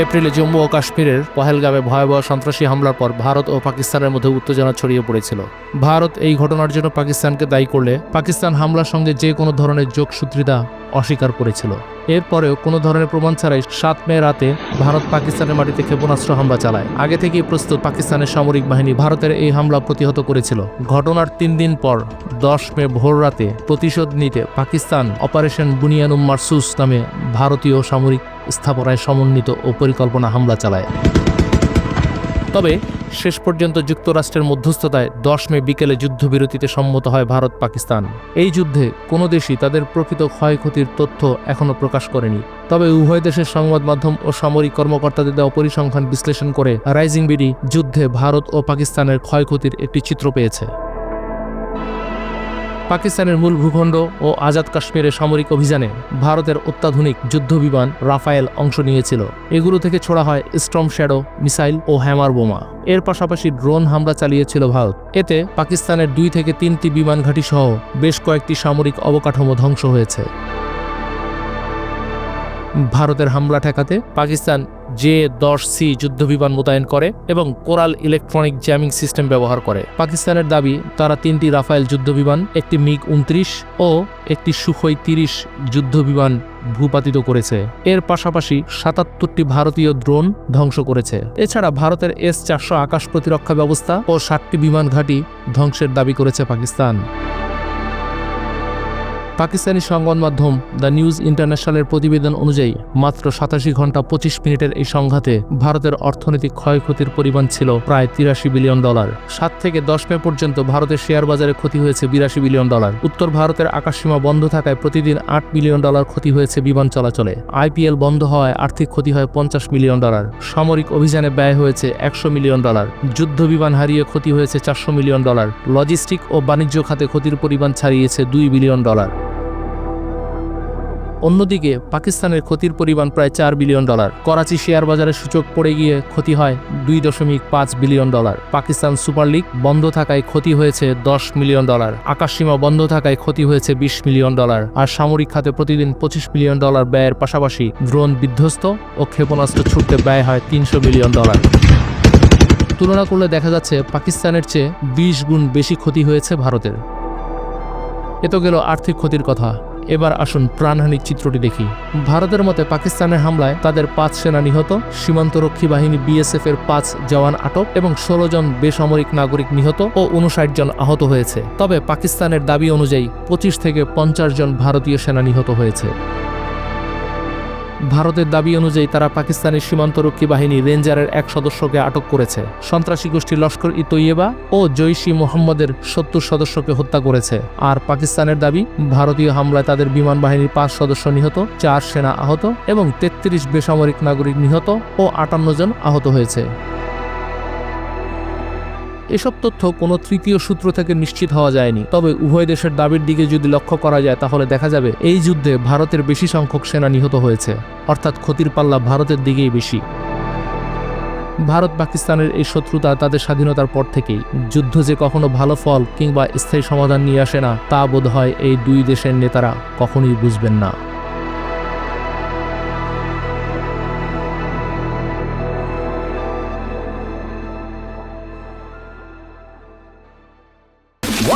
এপ্রিলে জম্মু ও কাশ্মীরের পহেলগামে ভয়াবহ সন্ত্রাসী হামলার পর ভারত ও পাকিস্তানের মধ্যে উত্তেজনা ছড়িয়ে পড়েছিল। ভারত এই ঘটনার জন্য পাকিস্তানকে দায়ী করলে পাকিস্তান হামলার সঙ্গে যে কোনো ধরনের যোগসূত্রিতা অস্বীকার করেছিল। এরপরেও কোনো ধরনের প্রমাণ ছাড়াই সাত মে রাতে ভারত পাকিস্তানের মাটিতে ক্ষেপণাস্ত্র হামলা চালায়। আগে থেকেই প্রস্তুত পাকিস্তানের সামরিক বাহিনী ভারতের এই হামলা প্রতিহত করেছিল। ঘটনার তিন দিন পর দশ মে ভোর রাতে প্রতিশোধ নিতে পাকিস্তান অপারেশন বুনিয়ানুম মারসুস নামে ভারতীয় সামরিক স্থাপনায় সমন্বিত ও পরিকল্পনা হামলা চালায়। তবে শেষ পর্যন্ত যুক্তরাষ্ট্রের মধ্যস্থতায় দশ মে বিকেলে যুদ্ধবিরতিতে সম্মত হয় ভারত পাকিস্তান। এই যুদ্ধে কোনো দেশই তাদের প্রকৃত ক্ষয়ক্ষতির তথ্য এখনও প্রকাশ করেনি। তবে উভয় দেশের সংবাদ মাধ্যম ও সামরিক কর্মকর্তাদের দেওয়া পরিসংখ্যান বিশ্লেষণ করে রাইজিং বিডি যুদ্ধে ভারত ও পাকিস্তানের ক্ষয়ক্ষতির একটি চিত্র পেয়েছে। পাকিস্তানের মূল ভূখণ্ড ও আজাদ কাশ্মীরে সামরিক অভিযানে ভারতের অত্যাধুনিক যুদ্ধবিমান রাফায়েল অংশ নিয়েছিল। এগুলো থেকে ছোড়া হয় স্ট্রম শ্যাডো, মিসাইল ও হ্যামার বোমা। এর পাশাপাশি ড্রোন হামলা চালিয়েছিল ভারত। এতে পাকিস্তানের দুই থেকে তিনটি বিমান ঘাঁটি সহ বেশ কয়েকটি সামরিক অবকাঠামো ধ্বংস হয়েছে। ভারতের হামলা ঠেকাতে পাকিস্তান জে দশ সি যুদ্ধবিমান মোতায়েন করে এবং কোরাল ইলেকট্রনিক জ্যামিং সিস্টেম ব্যবহার করে। পাকিস্তানের দাবি, তারা তিনটি রাফায়েল যুদ্ধবিমান, একটি মিগ উনত্রিশ ও একটি সুখই তিরিশ যুদ্ধবিমান ভূপাতিত করেছে। এর পাশাপাশি সাতাত্তরটি ভারতীয় ড্রোন ধ্বংস করেছে। এছাড়া ভারতের এস চারশো আকাশ প্রতিরক্ষা ব্যবস্থা ও ষাটটি বিমান ঘাঁটি ধ্বংসের দাবি করেছে পাকিস্তান। পাকিস্তানি সংবাদ মাধ্যম দ্য নিউজ ইন্টারন্যাশনালের প্রতিবেদন অনুযায়ী, মাত্র সাতাশি ঘণ্টা পঁচিশ মিনিটের এই সংঘাতে ভারতের অর্থনৈতিক ক্ষয়ক্ষতির পরিমাণ ছিল প্রায় তিরাশি বিলিয়ন ডলার। সাত থেকে দশ মে পর্যন্ত ভারতের শেয়ার বাজারে ক্ষতি হয়েছে বিরাশি বিলিয়ন ডলার। উত্তর ভারতের আকাশসীমা বন্ধ থাকায় প্রতিদিন আট মিলিয়ন ডলার ক্ষতি হয়েছে বিমান চলাচলে। আইপিএল বন্ধ হওয়ায় আর্থিক ক্ষতি হয় পঞ্চাশ মিলিয়ন ডলার। সামরিক অভিযানে ব্যয় হয়েছে একশো মিলিয়ন ডলার। যুদ্ধ বিমান হারিয়ে ক্ষতি হয়েছে চারশো মিলিয়ন ডলার। লজিস্টিক ও বাণিজ্য খাতে ক্ষতির পরিমাণ ছাড়িয়েছে দুই বিলিয়ন ডলার। অন্যদিকে পাকিস্তানের ক্ষতির পরিমাণ প্রায় চার বিলিয়ন ডলার। করাচি শেয়ার বাজারে সূচক পড়ে গিয়ে ক্ষতি হয় দুই দশমিক পাঁচ billion dollar. Pakistan super league বন্ধ থাকায় ক্ষতি হয়েছে দশ মিলিয়ন ডলার। আকাশসীমা বন্ধ থাকায় ক্ষতি হয়েছে বিশ মিলিয়ন ডলার। আর সামরিক খাতে প্রতিদিন পঁচিশ মিলিয়ন ডলার ব্যয়ের পাশাপাশি ড্রোন বিধ্বস্ত ও ক্ষেপণাস্ত্র ছুটতে ব্যয় হয় তিনশো মিলিয়ন ডলার। তুলনা করলে দেখা যাচ্ছে পাকিস্তানের চেয়ে বিশ গুণ বেশি ক্ষতি হয়েছে ভারতের। এ তো গেল আর্থিক ক্ষতির কথা। এবার আসুন প্রাণহানির চিত্রটি দেখি। ভারতের মতে পাকিস্তানের হামলায় তাদের পাঁচ সেনা নিহত, সীমান্তরক্ষী বাহিনী বিএসএফ এর পাঁচ জওয়ান আটক এবং ষোলো জন বেসামরিক নাগরিক নিহত ও উনষাট জন আহত হয়েছে। তবে পাকিস্তানের দাবি অনুযায়ী পঁচিশ থেকে পঞ্চাশ জন ভারতীয় সেনা নিহত হয়েছে। ভারতের দাবি অনুযায়ী তারা পাকিস্তানের সীমান্তরক্ষী বাহিনী রেঞ্জারের এক সদস্যকে আটক করেছে। সন্ত্রাসী গোষ্ঠী লস্কর ই তৈয়বা ও জৈশি মোহাম্মদের সত্তর সদস্যকে হত্যা করেছে। আর পাকিস্তানের দাবি, ভারতীয় হামলায় তাদের বিমান বাহিনীর পাঁচ সদস্য নিহত, চার সেনা আহত এবং তেত্রিশ বেসামরিক নাগরিক নিহত ও আটান্ন জন আহত হয়েছে। এসব তথ্য কোনো তৃতীয় সূত্র থেকে নিশ্চিত হওয়া যায়নি। তবে উভয় দেশের দাবির দিকে যদি লক্ষ্য করা যায়, তাহলে দেখা যাবে এই যুদ্ধে ভারতের বেশি সংখ্যক সেনা নিহত হয়েছে। অর্থাৎ ক্ষতির পাল্লা ভারতের দিকেই বেশি। ভারত পাকিস্তানের এই শত্রুতা তাদের স্বাধীনতার পর থেকেই। যুদ্ধ যে কখনো ভালো ফল কিংবা স্থায়ী সমাধান নিয়ে আসে না, তা বোধ হয় এই দুই দেশের নেতারা কখনোই বুঝবেন না।